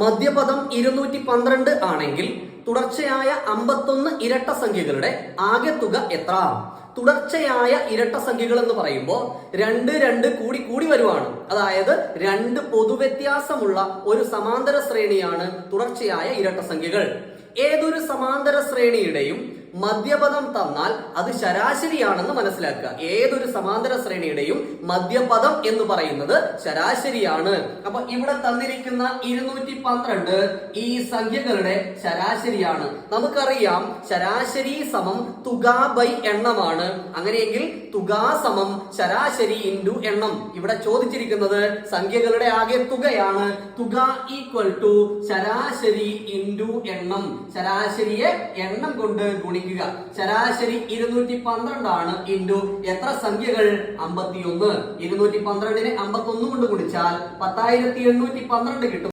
മധ്യപദം ഇരുന്നൂറ്റി പന്ത്രണ്ട് ആണെങ്കിൽ തുടർച്ചയായ അമ്പത്തൊന്ന് ഇരട്ട സംഖ്യകളുടെ ആകെ തുക എത്ര? തുടർച്ചയായ ഇരട്ട സംഖ്യകൾ എന്ന് പറയുമ്പോൾ രണ്ട് രണ്ട് കൂടി കൂടി വരുവാണ്. അതായത് രണ്ട് പൊതുവ്യത്യാസമുള്ള ഒരു സമാന്തര ശ്രേണിയാണ് തുടർച്ചയായ ഇരട്ട സംഖ്യകൾ. ഏതൊരു സമാന്തര ശ്രേണിയുടെയും മധ്യപദം തന്നാൽ അത് ശരാശരിയാണെന്ന് മനസ്സിലാക്കുക. ഏതൊരു സമാന്തര ശ്രേണിയുടെയും മധ്യപദം എന്ന് പറയുന്നത് ശരാശരിയാണ്. അപ്പൊ ഇവിടെ തന്നിരിക്കുന്ന ഇരുന്നൂറ്റി പന്ത്രണ്ട് ഈ സംഖ്യകളുടെ ശരാശരിയാണ്. നമുക്കറിയാം ശരാശരി സമം തുക ബൈ എണ്ണമാണ്. അങ്ങനെയെങ്കിൽ തുക സമം ശരാശരി ഇൻഡു എണ്ണം. ഇവിടെ ചോദിച്ചിരിക്കുന്നത് സംഖ്യകളുടെ ആകെ തുകയാണ്. തുക ഈക്വൽ ടു ശരാശരി ഇൻഡു എണ്ണം. ശരാശരിയെ എണ്ണം കൊണ്ട് ഗുണിക്കുക ശരാശരി ഇരുന്നൂറ്റി പന്ത്രണ്ടാണ് ഇൻഡു എത്ര സംഖ്യകൾ? അമ്പത്തിയൊന്ന്. ഇരുന്നൂറ്റി പന്ത്രണ്ടിന് അമ്പത്തി ഒന്ന് കൊണ്ട് ഗുണിച്ചാൽ പത്തായിരത്തി എണ്ണൂറ്റി പന്ത്രണ്ട് കിട്ടും.